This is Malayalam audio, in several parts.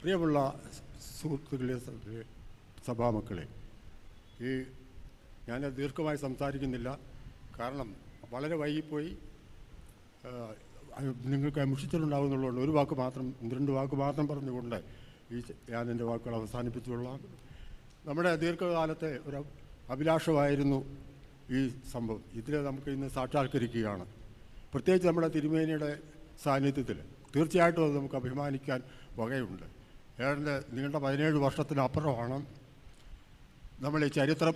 പ്രിയമുള്ള സുഹൃത്തുക്കളെ സഭാമക്കളെ ഈ ഞാൻ ദീർഘമായി സംസാരിക്കുന്നില്ല. കാരണം വളരെ വൈകിപ്പോയി. നിങ്ങൾക്ക് അമിഷിച്ചിട്ടുണ്ടാകുന്നുള്ളതുകൊണ്ട് ഒരു വാക്ക് മാത്രം രണ്ട് വാക്ക് മാത്രം പറഞ്ഞുകൊണ്ട് ഈ ഞാൻ എന്റെ വാക്കുകൾ അവസാനിപ്പിച്ചുകൊള്ളാം. നമ്മുടെ ദീർഘകാലത്തെ ഒരു അഭിലാഷമായിരുന്നു ഈ സംഭവം. ഇതിനെ നമുക്ക് ഇന്ന് സാക്ഷാത്കരിക്കുകയാണ്. പ്രത്യേകിച്ച് നമ്മുടെ തിരുമേനിയുടെ സാന്നിധ്യത്തിൽ തീർച്ചയായിട്ടും അത് നമുക്ക് അഭിമാനിക്കാൻ വകയുണ്ട്. ഏതാണ്ട് നീണ്ട പതിനേഴ് വർഷത്തിനപ്പുറമാണ് നമ്മൾ ഈ ചരിത്രം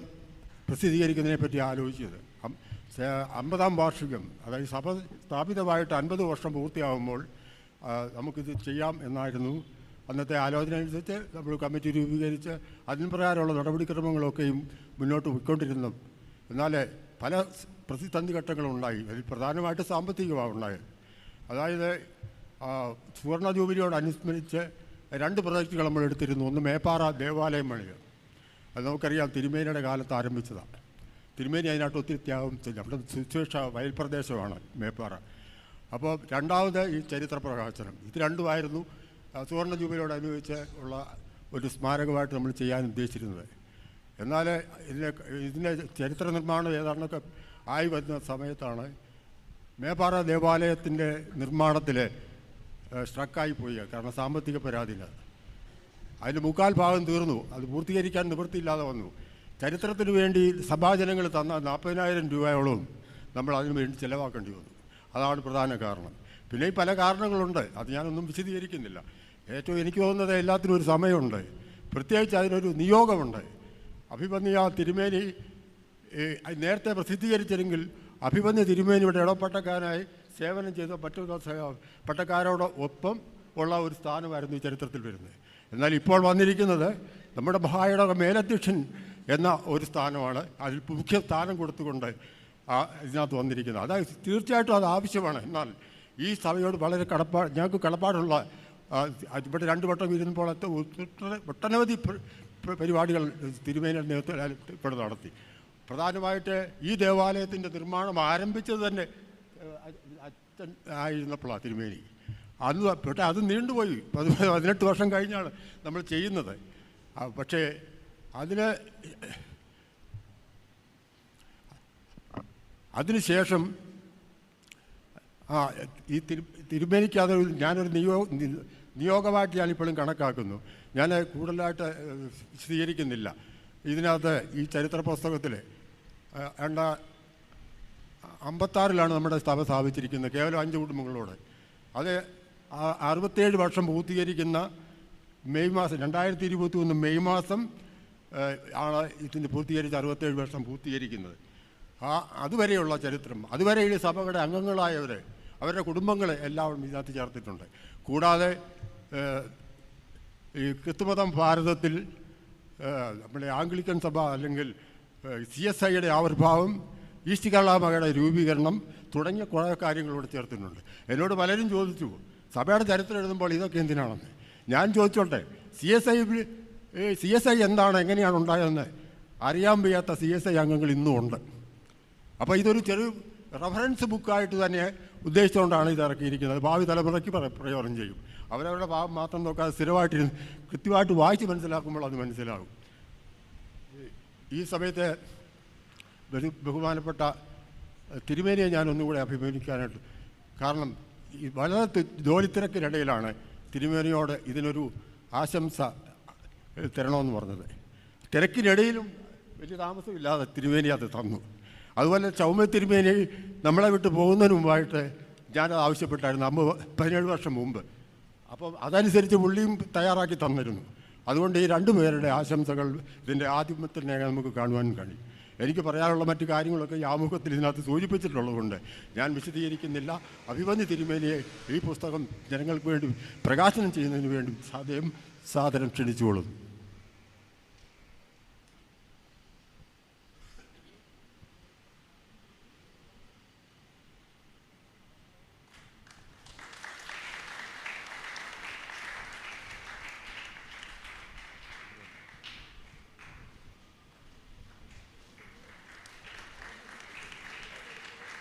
പ്രസിദ്ധീകരിക്കുന്നതിനെ പറ്റി ആലോചിച്ചത്. അമ്പതാം വാർഷികം അതായത് സഭ സ്ഥാപിതമായിട്ട് അൻപത് വർഷം പൂർത്തിയാകുമ്പോൾ നമുക്കിത് ചെയ്യാം എന്നായിരുന്നു അന്നത്തെ ആലോചന അനുസരിച്ച് നമ്മൾ കമ്മിറ്റി രൂപീകരിച്ച് അതിന് പ്രകാരമുള്ള നടപടിക്രമങ്ങളൊക്കെയും മുന്നോട്ട് പോയിക്കൊണ്ടിരുന്നു. എന്നാൽ പല പ്രതിസന്ധി ഘട്ടങ്ങളുണ്ടായി. അതിൽ പ്രധാനമായിട്ട് സാമ്പത്തികമാണ് ഉണ്ടായത് അതായത് സുവർണ ജൂബിലിയോട് ജൂബിലിയോടനുസ്മരിച്ച് രണ്ട് പ്രൊജക്റ്റുകൾ നമ്മൾ എടുത്തിരുന്നു. ഒന്ന് മേപ്പാറ ദേവാലയം പണികൾ അത് നമുക്കറിയാം തിരുമേനിയുടെ കാലത്ത് ആരംഭിച്ചതാണ്. തിരുമേനി അതിനകത്ത് ഒത്തിരി ത്യാഗം ചെയ്തു. അവിടെ സുശേഷ വയൽ പ്രദേശമാണ് മേപ്പാറ. അപ്പോൾ രണ്ടാമത് ഈ ചരിത്ര പ്രകാശനം. ഇത് രണ്ടുമായിരുന്നു സുവർണ ജൂബിലിയോടനുബന്ധിച്ച് ഉള്ള ഒരു സ്മാരകമായിട്ട് നമ്മൾ ചെയ്യാൻ ഉദ്ദേശിച്ചിരുന്നത്. എന്നാൽ ഇതിനെ ഇതിന്റെ ചരിത്ര നിർമ്മാണം ഏതാണ്ടൊക്കെ ആയി വരുന്ന സമയത്താണ് മേപ്പാറ ദേവാലയത്തിന്റെ നിർമ്മാണത്തിൽ സ്ട്രക്കായി പോയി കാരണം സാമ്പത്തിക പരാതിയില്ല. അതിന് മുക്കാൽ ഭാഗം തീർന്നു. അത് പൂർത്തീകരിക്കാൻ നിവൃത്തിയില്ലാതെ വന്നു. ചരിത്രത്തിന് വേണ്ടി സഭാജനങ്ങൾ തന്ന നാൽപ്പതിനായിരം രൂപയോളം നമ്മൾ അതിനു വേണ്ടി ചിലവാക്കേണ്ടി വന്നു. അതാണ് പ്രധാന കാരണം. പിന്നെ ഈ പല കാരണങ്ങളുണ്ട്. അത് ഞാനൊന്നും വിശദീകരിക്കുന്നില്ല. ഏറ്റവും എനിക്ക് തോന്നുന്നത് എല്ലാത്തിനും ഒരു സമയമുണ്ട്. പ്രത്യേകിച്ച് അതിനൊരു നിയോഗമുണ്ട്. അഭിപന്യ തിരുമേനി നേരത്തെ പ്രസിദ്ധീകരിച്ചിരുന്നെങ്കിൽ അഭിപന്യ തിരുമേനിയുടെ ഇടപെട്ടക്കാരായി സേവനം ചെയ്ത മറ്റു പട്ടക്കാരോട് ഒപ്പം ഉള്ള ഒരു സ്ഥാനമായിരുന്നു ചരിത്രത്തിൽ വരുന്നത്. എന്നാൽ ഇപ്പോൾ വന്നിരിക്കുന്നത് നമ്മുടെ മഹായുടെ മേലധ്യക്ഷൻ എന്ന ഒരു സ്ഥാനമാണ്. അതിൽ മുഖ്യ സ്ഥാനം കൊടുത്തുകൊണ്ട് ഇതിനകത്ത് വന്നിരിക്കുന്നത്. അതായത് തീർച്ചയായിട്ടും അത് ആവശ്യമാണ്. എന്നാൽ ഈ സഭയോട് വളരെ കടപ്പാട് ഞങ്ങൾക്ക് കടപ്പാടുള്ള ഇവിടെ രണ്ട് വട്ടം ഇരുന്നപ്പോൾ ഒട്ടനവധി പ്ര- പ്ര- പരിപാടികൾ തിരുമേനിയുടെ നേതൃത്വത്തിൽ ഇവിടെ നടത്തി. പ്രധാനമായിട്ട് ഈ ദേവാലയത്തിന്റെ നിർമ്മാണം ആരംഭിച്ചത് തന്നെ അച്ഛൻ ആയിരുന്നപ്പോഴാണ് തിരുമേനി. അത് പക്ഷേ അത് നീണ്ടുപോയി. പത് പതിനെട്ട് വർഷം കഴിഞ്ഞാണ് നമ്മൾ ചെയ്യുന്നത്. പക്ഷേ അതിന് അതിനുശേഷം ആ ഈ തിരു തിരുമേനിക്ക് അതൊരു ഞാനൊരു നിയോ നിയോഗമായിട്ട് ഞാനിപ്പോഴും കണക്കാക്കുന്നു. ഞാൻ കൂടുതലായിട്ട് സ്വീകരിക്കുന്നില്ല ഇതിനകത്ത് ഈ ചരിത്ര പുസ്തകത്തിൽ രണ്ട അമ്പത്താറിലാണ് നമ്മുടെ സഭ സ്ഥാപിച്ചിരിക്കുന്നത്. കേവലം അഞ്ച് കുടുംബങ്ങളോട്. അത് അറുപത്തേഴ് വർഷം പൂർത്തീകരിക്കുന്ന മെയ് മാസം രണ്ടായിരത്തി ഇരുപത്തി ഒന്ന് മെയ് മാസം ആണ് ഇതിന്റെ പൂർത്തീകരിച്ച് അറുപത്തേഴ് വർഷം പൂർത്തീകരിക്കുന്നത്. ആ അതുവരെയുള്ള ചരിത്രം അതുവരെ ഈ സഭകളുടെ അംഗങ്ങളായവർ അവരുടെ കുടുംബങ്ങളെ എല്ലാവരും ഇതിനകത്ത് ചേർത്തിട്ടുണ്ട്. കൂടാതെ ഈ ക്രിസ്തുമതം ഭാരതത്തിൽ നമ്മുടെ ആംഗ്ലിക്കൻ സഭ അല്ലെങ്കിൽ സി എസ് ഐയുടെ ആവിർഭാവം ഈസ്റ്റ് കേരള മകയുടെ രൂപീകരണം തുടങ്ങിയ കുറേ കാര്യങ്ങളോട് ചേർത്തിട്ടുണ്ട്. എന്നോട് പലരും ചോദിച്ചു സഭയുടെ ചരിത്രം എഴുതുമ്പോൾ ഇതൊക്കെ എന്തിനാണെന്ന്? ഞാൻ ചോദിച്ചോട്ടെ C S I C S I എന്താണ് എങ്ങനെയാണ് ഉണ്ടായതെന്ന് അറിയാൻ വയ്യാത്ത സി എസ് ഐ അംഗങ്ങൾ ഇന്നും ഉണ്ട്. അപ്പോൾ ഇതൊരു ചെറു റെഫറൻസ് ബുക്കായിട്ട് തന്നെ ഉദ്ദേശിച്ചുകൊണ്ടാണ് ഇത് ഇറക്കിയിരിക്കുന്നത്. ഭാവി തലമുറയ്ക്ക് പ്ര- പ്രയോജനം ചെയ്യും. അവരവരുടെ ഭാവം മാത്രം നോക്കാതെ സ്ഥിരമായിട്ടിരുന്ന് കൃത്യമായിട്ട് വായിച്ച് മനസ്സിലാക്കുമ്പോൾ അത് മനസ്സിലാകും. ഈ- സമയത്തെ ബഹുമാനപ്പെട്ട തിരുമേനിയെ ഞാൻ ഒന്നുകൂടെ അഭിമുഖിക്കാനായിട്ട് കാരണം ഈ വളരെ ജോലിത്തിരക്കിനിടയിലാണ് തിരുമേനിയോട് ഇതിനൊരു ആശംസ തരണമെന്ന് പറഞ്ഞത്. തിരക്കിനിടയിലും വലിയ താമസമില്ലാതെ തിരുമേനി അത് തന്നു. അതുപോലെ ചൗമ തിരുമേനി നമ്മളെ വിട്ട് പോകുന്നതിന് മുമ്പായിട്ട് ഞാനത് ആവശ്യപ്പെട്ടായിരുന്നു അമ്പ പതിനേഴ് വർഷം മുമ്പ്. അപ്പം അതനുസരിച്ച് പുള്ളിയും തയ്യാറാക്കി തന്നിരുന്നു. അതുകൊണ്ട് ഈ രണ്ടു പേരുടെ ആശംസകൾ ഇതിന്റെ തന്നെ നമുക്ക് കാണുവാൻ കഴിയും. എനിക്ക് പറയാനുള്ള മറ്റു കാര്യങ്ങളൊക്കെ ഈ ആമുഖത്തിൽ ഇതിനകത്ത് സൂചിപ്പിച്ചിട്ടുള്ളതുകൊണ്ട് ഞാൻ വിശദീകരിക്കുന്നില്ല. അഭിമന്യു തിരുമേനിയെ ഈ പുസ്തകം ജനങ്ങൾക്ക് വേണ്ടി പ്രകാശനം ചെയ്യുന്നതിന് വേണ്ടി സാധ്യം സാദരം ക്ഷണിച്ചുകൊള്ളുന്നു.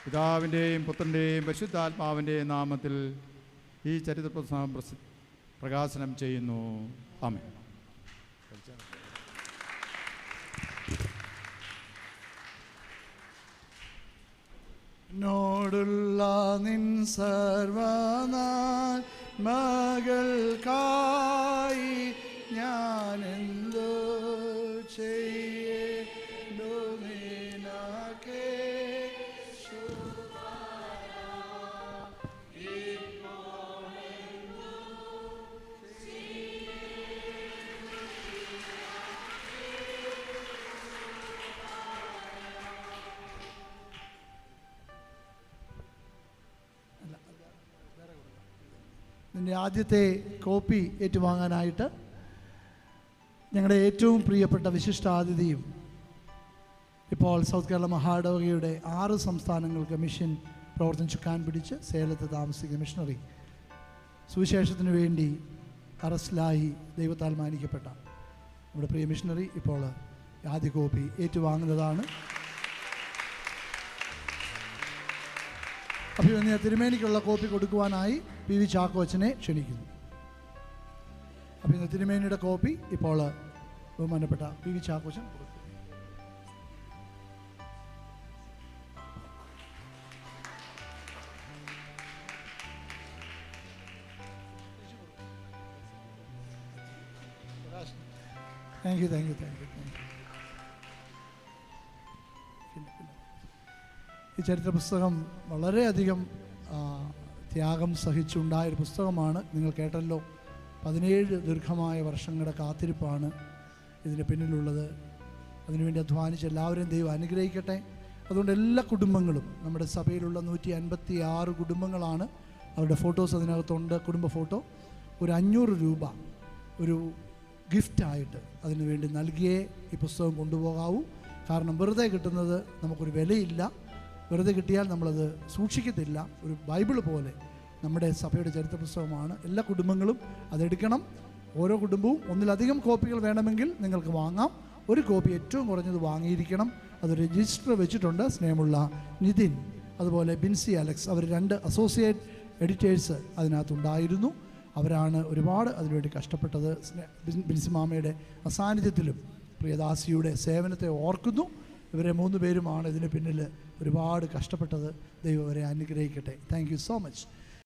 പിതാവിന്റെയും പുത്രന്റെയും പരിശുദ്ധാത്മാവിന്റെയും നാമത്തിൽ ഈ ചരിത്ര പ്രകാശനം ചെയ്യുന്നു. ആമേ എന്നോടുള്ള നിൻ സർവനാൾ മകൾക്കായി ഞാൻ നിന്റെ ആദ്യത്തെ കോപ്പി ഏറ്റുവാങ്ങാനായിട്ട് ഞങ്ങളുടെ ഏറ്റവും പ്രിയപ്പെട്ട വിശിഷ്ടാതിഥിയും ഇപ്പോൾ സൗത്ത് കേരള മഹാഡോഗയുടെ ആറ് സംസ്ഥാനങ്ങൾക്ക് മിഷൻ പ്രവർത്തനം കാൻ പിടിച്ച് സേലത്ത് താമസിക്കുന്ന മിഷണറി. സുവിശേഷത്തിന് വേണ്ടി അറസ്റ്റിലായി ദൈവത്താൽ മാനിക്കപ്പെട്ട നമ്മുടെ പ്രിയ മിഷണറി ഇപ്പോൾ ആദ്യ കോപ്പി ഏറ്റുവാങ്ങുന്നതാണ്. അഭിമന്യ തിരുമേനിക്കുള്ള കോപ്പി കൊടുക്കുവാനായി പി വി ചാക്കോച്ചനെ ക്ഷണിക്കുന്നു. അഭിമന്യ തിരുമേനിയുടെ കോപ്പി ഇപ്പോൾ ബഹുമാനപ്പെട്ട പി വി ചാക്കോച്ചൻ കൊടുക്കും thank you thank you thank you thank you ഈ ചരിത്ര പുസ്തകം വളരെയധികം ത്യാഗം സഹിച്ചുണ്ടായൊരു പുസ്തകമാണ്. നിങ്ങൾ കേട്ടല്ലോ പതിനേഴ് ദീർഘമായ വർഷങ്ങളുടെ കാത്തിരിപ്പാണ് ഇതിന് പിന്നിലുള്ളത്. അതിനുവേണ്ടി അധ്വാനിച്ച് എല്ലാവരെയും ദൈവം അനുഗ്രഹിക്കട്ടെ. അതുകൊണ്ട് എല്ലാ കുടുംബങ്ങളും നമ്മുടെ സഭയിലുള്ള നൂറ്റി അൻപത്തി ആറ് കുടുംബങ്ങളാണ് അവരുടെ ഫോട്ടോസ് അതിനകത്തുണ്ട്. കുടുംബ ഫോട്ടോ ഒരു അഞ്ഞൂറ് രൂപ ഒരു ഗിഫ്റ്റായിട്ട് അതിനുവേണ്ടി നൽകിയേ ഈ പുസ്തകം കൊണ്ടുപോകാവൂ. കാരണം വെറുതെ കിട്ടുന്നത് നമുക്കൊരു വിലയില്ല. വെറുതെ കിട്ടിയാൽ നമ്മളത് സൂക്ഷിക്കത്തില്ല. ഒരു ബൈബിൾ പോലെ നമ്മുടെ സഭയുടെ ചരിത്ര പുസ്തകമാണ് എല്ലാ കുടുംബങ്ങളും അതെടുക്കണം. ഓരോ കുടുംബവും ഒന്നിലധികം കോപ്പികൾ വേണമെങ്കിൽ നിങ്ങൾക്ക് വാങ്ങാം. ഒരു കോപ്പി ഏറ്റവും കുറഞ്ഞത് വാങ്ങിയിരിക്കണം. അത് രജിസ്റ്റർ വെച്ചിട്ടുണ്ട് സ്നേഹമുള്ള നിതിൻ. അതുപോലെ ബിൻസി അലക്സ് അവർ രണ്ട് അസോസിയേറ്റ് എഡിറ്റേഴ്സ് അതിനകത്തുണ്ടായിരുന്നു. അവരാണ് ഒരുപാട് അതിനുവേണ്ടി കഷ്ടപ്പെട്ടത്. ബിൻസി മാമയുടെ അസാന്നിധ്യത്തിലും പ്രിയദാസിയുടെ സേവനത്തെ ഓർക്കുന്നു. ഇവരെ മൂന്ന് പേരുമാണ് ഇതിന് പിന്നിൽ ഒരുപാട് കഷ്ടപ്പെട്ടത് ദൈവം അവരെ അനുഗ്രഹിക്കട്ടെ. Thank so much